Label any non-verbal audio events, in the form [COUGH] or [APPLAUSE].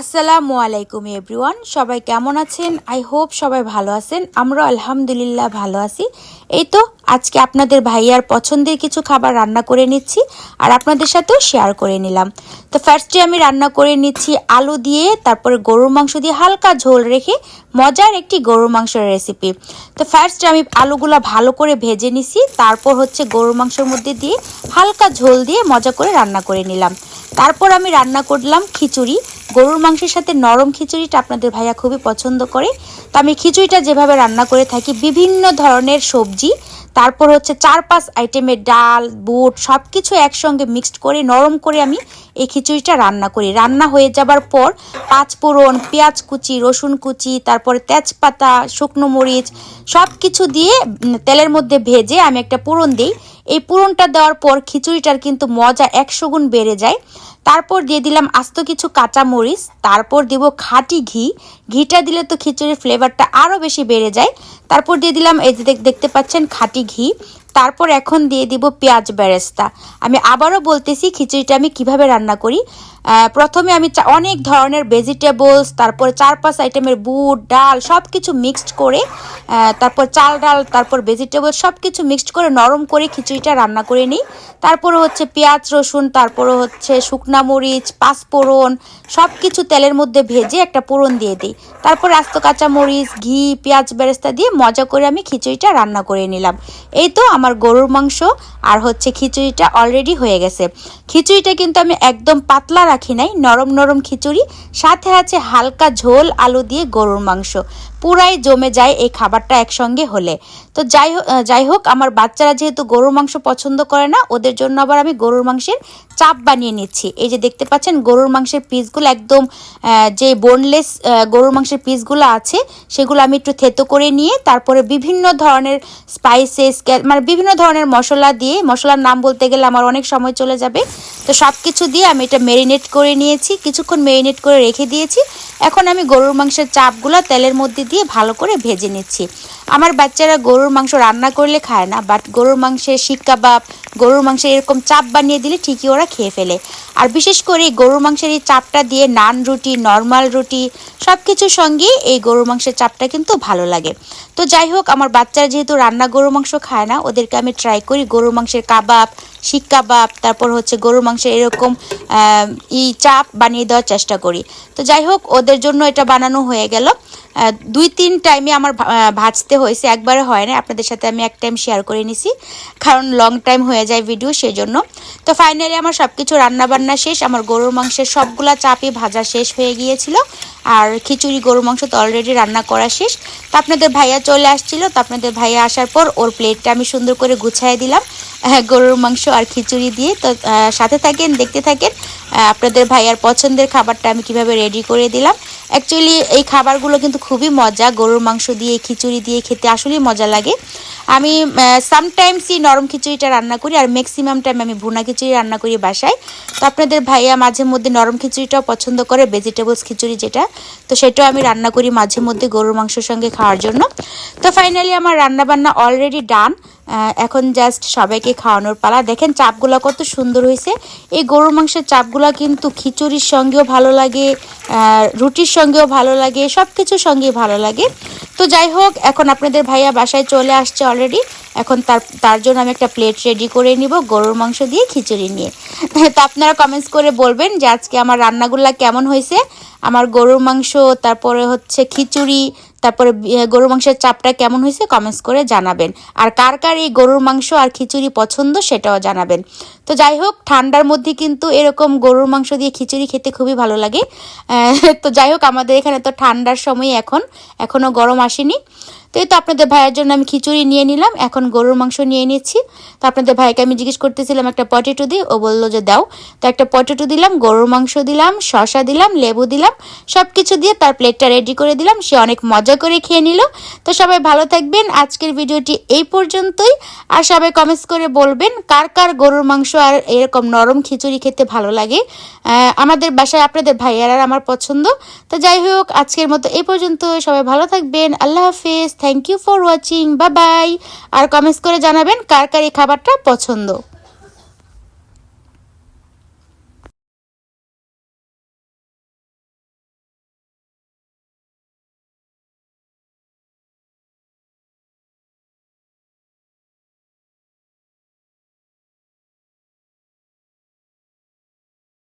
আসসালামু আলাইকুম এভরিওয়ান সবাই কেমন আছেন? আই হোপ সবাই ভালো আছেন। আমরা আলহামদুলিল্লাহ ভালো আছি। এই তো, আজকে আপনাদের ভাইয়ার পছন্দের কিছু খাবার রান্না করে নিচ্ছি আর আপনাদের সাথেও শেয়ার করে নিলাম। তো ফার্স্টে আমি রান্না করে নিচ্ছি আলু দিয়ে, তারপরে গরুর মাংস দিয়ে হালকা ঝোল রেখে মজার একটি গরুর মাংসের রেসিপি তো ফার্স্টে আমি আলুগুলো ভালো করে ভেজে নিছি, তারপর হচ্ছে গরুর মাংসের মধ্যে দিয়ে হালকা ঝোল দিয়ে মজা করে রান্না করে নিলাম। তারপর আমি রান্না করলাম খিচুড়ি। গরুর মাংসের সাথে নরম খিচুড়িটা আপনাদের ভাইয়া খুবই পছন্দ করে। তো আমি খিচুড়িটা যেভাবে রান্না করে থাকি, বিভিন্ন ধরনের সবজি, তারপর হচ্ছে চার পাঁচ আইটেমের ডাল, বুট সব কিছু একসঙ্গে মিক্সড করে, নরম করে আমি এই খিচুড়িটা রান্না করি। রান্না হয়ে যাবার পর পাঁচ পেঁয়াজ কুচি, রসুন কুচি, তারপরে তেজপাতা, শুকনো মরিচ সব কিছু দিয়ে তেলের মধ্যে ভেজে আমি একটা পুরন দিই। এই পুরনটা দেওয়ার পর খিচুড়িটার কিন্তু মজা একশো গুণ বেড়ে যায়। তারপর দিয়ে দিলাম আস্ত কিছু কাঁচা মরিচ তারপর দিব খাঁটি ঘি। ঘিটা দিলে তো খিচুড়ির ফ্লেভারটা আরও বেশি বেড়ে যায়। তারপর দিয়ে দিলাম এই যে দেখতে পাচ্ছেন খাঁটি ঘি। তারপর এখন দিয়ে দিব পেঁয়াজ বেরেস্তা। আমি আবারও বলতেছি, খিচুড়িটা আমি কীভাবে রান্না করি? প্রথমে আমি অনেক ধরনের ভেজিটেবলস তারপর চার পাঁচ আইটেমের বুট, ডাল সব কিছু মিক্সড করে তারপর চাল, ডাল, তারপর ভেজিটেবল সব কিছু মিক্সড করে নরম করে খিচুড়িটা রান্না করে নিই। তারপরে হচ্ছে পেঁয়াজ, রসুন তারপরে হচ্ছে শুকনা মরিচ, পাঁচফোড়ন সব কিছু তেলের মধ্যে ভেজে একটা পোড়ন দিয়ে দিই। তারপর আস্ত কাঁচা মরিচ ঘি, পেঁয়াজ বেরেস্তা দিয়ে মজা করে আমি খিচুড়িটা রান্না করে নিলাম। এই তো আমার গরুর মাংস আর হচ্ছে খিচুড়িটা অলরেডি হয়ে গেছে। খিচুড়িটা কিন্তু আমি একদম পাতলা রাখি নাই, নরম নরম খিচুড়ি, সাথে আছে হালকা ঝোল আলু দিয়ে গরুর মাংস। পুরাই জমে যায় এই খাবারটা একসঙ্গে হলে। তো যাই হোক যাই হোক, আমার বাচ্চারা যেহেতু গরুর মাংস পছন্দ করে না, ওদের জন্য আবার আমি গরুর মাংসের চাপ বানিয়ে নিচ্ছি। এই যে দেখতে পাচ্ছেন, গরুর মাংসের পিসগুলো একদম যে বোনলেস গরুর মাংসের পিসগুলো আছে, সেগুলো আমি একটু থেতো করে নিয়ে তারপরে বিভিন্ন ধরনের স্পাইসেস মানে বিভিন্ন ধরনের মশলা দিয়ে, মশলার নাম বলতে গেলে আমার অনেক সময় চলে যাবে। তো সব কিছু দিয়ে আমি এটা মেরিনেট করে নিয়েছি, কিছুক্ষণ মেরিনেট করে রেখে দিয়েছি। এখন আমি গরুর মাংসের চাপগুলো তেলের মধ্যে দিয়ে ভালো করে ভেজে নিচ্ছি। আমার বাচ্চারা গরুর মাংস রান্না করলে খায় না বাট গরুর মাংসের শিক কাবাব গরুর মাংসের এরকম চাপ বানিয়ে দিলে ঠিকই ওরা খেয়ে ফেলে। আর বিশেষ করে গরুর মাংসের এই চাপটা দিয়ে নান রুটি, নর্মাল রুটি সব কিছুর সঙ্গে এই গরুর মাংসের চাপটা কিন্তু ভালো লাগে। তো যাই হোক, আমার বাচ্চারা যেহেতু রান্না গরুর মাংস খায় না, ওদেরকে আমি ট্রাই করি গরুর মাংসের কাবাব, শিক কাবাব, তারপর হচ্ছে গরুর মাংসের এরকম ই চাপ বানিয়ে দেওয়ার চেষ্টা করি। তো যাই হোক, ওদের জন্য এটা বানানো হয়ে গেল। দুই তিন টাইমে আমার ভাজতে হয়েছে একবারে হয় না আপনাদের সাথে আমি এক টাইম শেয়ার করে নিছি। কারণ লং টাইম হয়ে যায় ভিডিও সেজন্য। তো ফাইনালি আমার সব কিছু রান্নাবান্না শেষ, আমার গরুর মাংসের সবগুলা চাপই ভাজা শেষ হয়ে গিয়েছিল, আর খিচুড়ি, গরুর মাংস তো অলরেডি রান্না করা শেষ। তো আপনাদের ভাইয়া চলে আসছিল, তো আপনাদের ভাইয়া আসার পর ওর প্লেটটা আমি সুন্দর করে গুছাই দিলাম। গরুর মাংস আর খিচুড়ি দিয়ে। তো সাথে থাকেন, দেখতে থাকেন আপনাদের ভাইয়ার পছন্দের খাবারটা আমি কীভাবে রেডি করে দিলাম। অ্যাকচুয়ালি এই খাবারগুলো কিন্তু খুবই মজা, গরুর মাংস দিয়ে, খিচুড়ি দিয়ে খেতে আসলেই মজা লাগে। আমি সামটাইমসই নরম খিচুড়িটা রান্না করি আর ম্যাক্সিমাম টাইম আমি ভুনা খিচুড়ি রান্না করি বাসায়। তো আপনাদের ভাইয়া মাঝে মধ্যে নরম খিচুড়িটাও পছন্দ করে ভেজিটেবলস খিচুড়ি যেটা। তো সেটাও আমি রান্না করি মাঝে মধ্যে গরুর মাংসের সঙ্গে খাওয়ার জন্য। তো ফাইনালি আমার রান্না বান্না অলরেডি ডান এখন জাস্ট সবাইকে খাওয়ানোর পালা। দেখেন চাপগুলো কত সুন্দর হয়েছে। এই গরুর মাংসের চাপগুলো কিন্তু খিচুড়ির সঙ্গেও ভালো লাগে রুটির সঙ্গেও ভালো লাগে সব কিছুর সঙ্গেই ভালো লাগে। তো যাই হোক, এখন আপনাদের ভাইয়া বাসায় চলে আসছে অলরেডি এখন তার তার জন্য আমি একটা প্লেট রেডি করে নিব গরুর মাংস দিয়ে খিচুড়ি নিয়ে। [LAUGHS] তো আপনারা কমেন্টস করে বলবেন যে আজকে আমার রান্নাগুলা কেমন হয়েছে। আমার গরুর মাংস, তারপরে হচ্ছে খিচুড়ি তারপরে গরুর মাংসের চাপটা কেমন হয়েছে কমেন্টস করে জানাবেন। আর কার কার এই গরুর মাংস আর খিচুড়ি পছন্দ সেটাও জানাবেন। তো যাই হোক, ঠান্ডার মধ্যে কিন্তু এরকম গরুর মাংস দিয়ে খিচুড়ি খেতে খুবই ভালো লাগে। তো যাই হোক, আমাদের এখানে তো ঠান্ডার সময় এখন এখনও গরম আসেনি। তো এই তো আপনাদের ভাইয়ের জন্য আমি খিচুড়ি নিয়ে নিলাম, এখন গরুর মাংস নিয়ে নিচ্ছি। তো আপনাদের ভাইকে আমি জিজ্ঞেস করতেছিলাম একটা পটেটো দিই ও বলল যে দাও। তো একটা পটেটো দিলাম, গরুর মাংস দিলাম, শসা দিলাম, লেবু দিলাম সব কিছু দিয়ে তার প্লেটটা রেডি করে দিলাম। সে অনেক মজা করে খেয়ে নিল। তো সবাই ভালো থাকবেন, আজকের ভিডিওটি এই পর্যন্তই। আর সবাই কমেন্টস করে বলবেন, কার কার গরুর মাংস আর এরকম নরম খিচুড়ি খেতে ভালো লাগে। আমাদের বাসায় আপনাদের ভাইয়ার আমার পছন্দ। তো যাই হোক, আজকের মতো এই পর্যন্ত। সবাই ভালো থাকবেন, আল্লাহ হাফিজ থ্যাংক ইউ ফর ওয়াচিং বা বাই আর কমেন্টস করে জানাবেন কার কার এই খাবারটা পছন্দ।